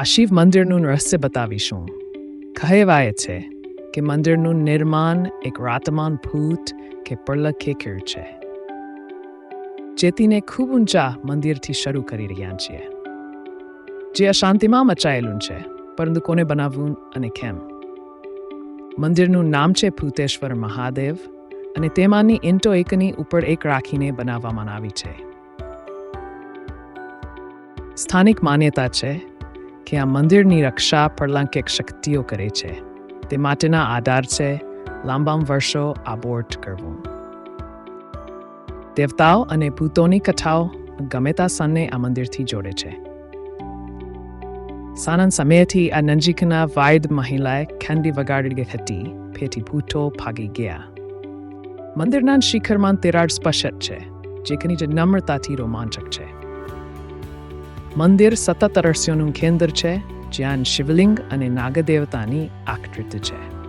આ શિવ મંદિરનું રહસ્ય બતાવીશું. કહેવાય છે કે મંદિરનું નિર્માણ એક રાતમાન ભૂત કે પ્રલખે કર્યું છે. જેતીને ખૂબ ઊંચા મંદિરથી શરૂ કરી રહ્યા છીએ. જે અશાંતિમાં મચાયેલું છે, પરંતુ કોને બનાવવું અને કેમ? મંદિરનું નામ છે ભૂતેશ્વર મહાદેવ અને તેમાંની ઇન્ટો એકની ઉપર એક રાખીને બનાવવામાં આવી છે. સ્થાનિક માન્યતા છે કે આ મંદિરની રક્ષા પ્રલંકિક શક્તિઓ કરે છે. તે માટેના આધાર છે લાંબા વર્ષો આબોર્ટ કરવું. દેવતાઓ અને ભૂતોની કથાઓ ગમે તા સનને આ મંદિરથી જોડે છે. સાનંદ સમયથી આ નજીકના વાયદ મહિલાએ ખેંડી વગાડી હતી ફેથી ભૂતો ભાગી ગયા. મંદિરના શિખરમાં તિરાડ સ્પષ્ટ છે, જે કની જે નમ્રતાથી રોમાંચક છે. મંદિર સતત રહસ્યોનું કેન્દ્ર છે જ્યાં શિવલિંગ અને નાગદેવતાની આકૃતિ છે.